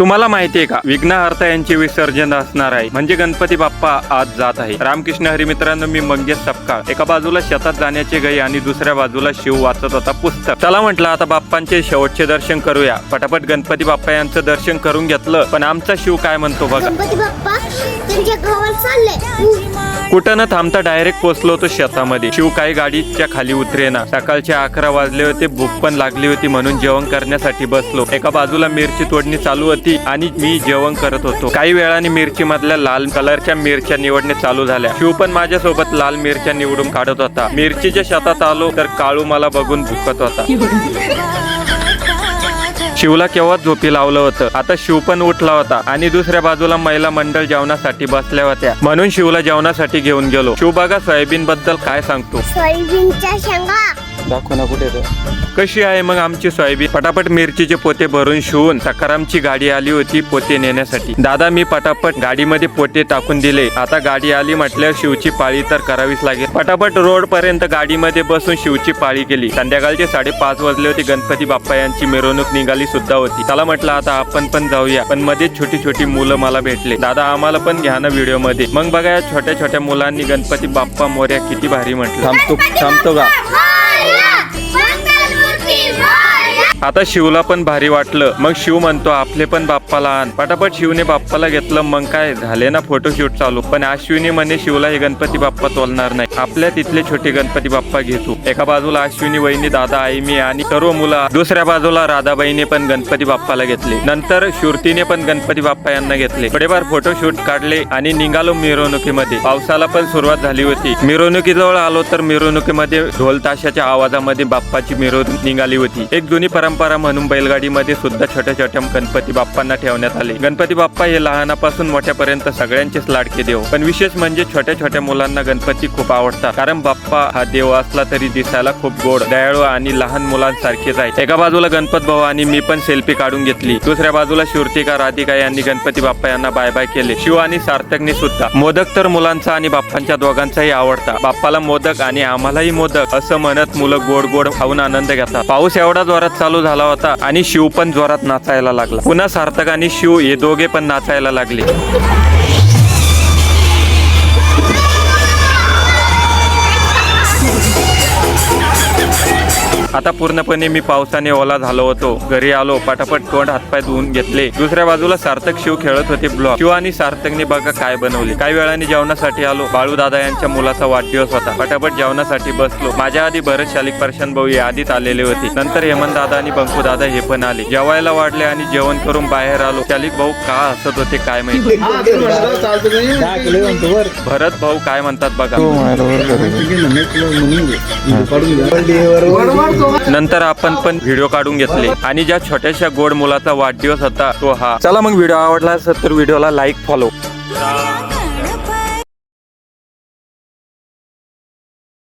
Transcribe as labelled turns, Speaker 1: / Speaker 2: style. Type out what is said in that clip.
Speaker 1: तुम्हाला माहितीये का? विघ्नहर्ता यांचे विसर्जन असणार आहे. म्हणजे गणपती बाप्पा आज जात आहे. रामकृष्ण हरी मित्रांनो मी मंगेश सपकाळ. एका बाजूला शेतात जाण्याचे गई आणि दुसऱ्या बाजूला शिव वाचत होता पुस्तक. चला म्हटलं आता बाप्पांचे शेवटचे दर्शन करूया. पटापट गणपती बाप्पा यांचं दर्शन करून घेतलं. पण आमचा शिव काय म्हणतो बघा?
Speaker 2: गणपती बाप्पा त्यांच्या गावात चालले
Speaker 1: कुठं न थांबता डायरेक्ट पोहोचलो होतो शेतामध्ये. शिव काही गाडीच्या खाली उतरेना सकाळचे अकरा वाजले होते भूक पण लागली होती म्हणून जेवण करण्यासाठी बसलो. एका बाजूला मिरची तोडणी चालू होती. आणि मी जेवण करत होतो. काही वेळाने मिरची मधल्या लाल कलरच्या मिरच्या निवडणे चालू झाल्या. शिव पण माझ्या सोबत लाल मिरच्या निवडून काढत होता. मिरचीच्या शेतात आलो तर काळू मला बघून भुकत होता. शिवला केव्हा झोपी लावलं होतं? आता शिव पण उठला होता आणि दुसऱ्या बाजूला महिला मंडळ जेवणासाठी बसल्या होत्या. म्हणून शिवला जेवणासाठी घेऊन गेलो. शिव बघा सोयाबीन बद्दल काय सांगतो.
Speaker 2: सोयाबीनच्या शेंगा.
Speaker 1: दाखव ना कुठे कशी आहे मग आमची सोयाबीन पटापट मिरचीचे पोते भरून शिवून सकारामची गाडी आली होती पोते नेण्यासाठी. दादा मी पटापट गाडीमध्ये पोते टाकून दिले. आता गाडी आली म्हटल्यावर शिवची पाळी तर करावीच लागेल. पटापट रोड पर्यंत गाडीमध्ये बसून शिवची पाळी केली. संध्याकाळचे साडेपाच वाजले होते. गणपती बाप्पा यांची मिरवणूक निघाली सुद्धा होती. चला म्हटलं आता आपण पण जाऊया. पण मध्ये छोटी छोटी मुलं मला भेटले. दादा आम्हाला पण घ्या ना व्हिडिओमध्ये मग बघा या छोट्या छोट्या मुलांनी गणपती बाप्पा मोर्या किती भारी म्हटलं. थांबतो थांबतो का? आता शिवला पण भारी वाटलं. मग शिव म्हणतो आपले पण बाप्पाला आण पटापट शिवने बाप्पाला घेतलं. मग काय झाले ना फोटोशूट चालू. पण अश्विनी म्हणे शिवला हे गणपती बाप्पा तोलणार नाही. आपल्या तिथले छोटे गणपती बाप्पा घेतो. एका बाजूला अश्विनी वहिनी दादा आई मी आणि सर्व मुलं दुसऱ्या बाजूला राधाबाईने पण गणपती बाप्पाला घेतले. नंतर श्रुतीने पण गणपती बाप्पा यांना घेतले. थोडेफार फोटोशूट काढले आणि निघालो मिरवणुकीमध्ये. पावसाला पण सुरुवात झाली होती. मिरवणुकीजवळ आलो तर मिरवणुकीमध्ये ढोल ताशाच्या आवाजामध्ये बाप्पाची मिरवणूक निघाली होती. एक जुनी परंपरा परंपरा म्हणून बैलगाडीमध्ये सुद्धा छोट्या छोट्या गणपती बाप्पांना ठेवण्यात आले. गणपती बाप्पा हे लहानापासून मोठ्यापर्यंत सगळ्यांचेच लाडके देव. पण विशेष म्हणजे छोट्या छोट्या मुलांना गणपती खूप आवडतात. कारण बाप्पा हा देव असला तरी दिसायला खूप गोड दयाळू आणि लहान मुलांसारखेच आहे. एका बाजूला गणपत भाऊ आणि मी पण सेल्फी काढून घेतली. दुसऱ्या बाजूला शिवतिका राधिका यांनी गणपती बाप्पा यांना बाय बाय केले. शिव आणि सार्थकने सुद्धा. मोदक तर मुलांचा आणि बाप्पांच्या दोघांचाही आवडता. बाप्पाला मोदक आणि आम्हालाही मोदक असं म्हणत मुलं गोड गोड खाऊन आनंद घेतात. पाऊस एवढा जोरात चालू झाला होता आणि शिव पण जोरात नाचायला लागला. पुन्हा सार्थक आणि शिव हे दोघे पण नाचायला लागले. आता पूर्णपणे मी पावसाने ओला झालो होतो. घरी आलो पटापट तोंड हातपाय धुवून घेतले. दुसऱ्या बाजूला सार्थक शिव खेळत होते ब्लॉक. शिव आणि सार्थकने बघा काय बनवले. काही वेळाने जेवणासाठी आलो. बाळू दादा यांच्या मुलाचा वाढदिवस होता. पटापट जेवणासाठी बसलो. माझ्या आधी भरत शालिक परशन भाऊ हे आधीच आलेले होते. नंतर हेमंत दादा आणि बंकू दादा हे पण आले. जेवायला वाढले आणि जेवण करून बाहेर आलो. शालिक भाऊ का हसत होते काय माहिती? भरत भाऊ काय म्हणतात बघा. नंतर आपण पण व्हिडिओ काढून घेतले. आणि ज्या छोट्याशा गोड मुलाचा वाढदिवस होता तो हा. चला मग व्हिडिओ आवडला असेल तर व्हिडिओला लाईक फॉलो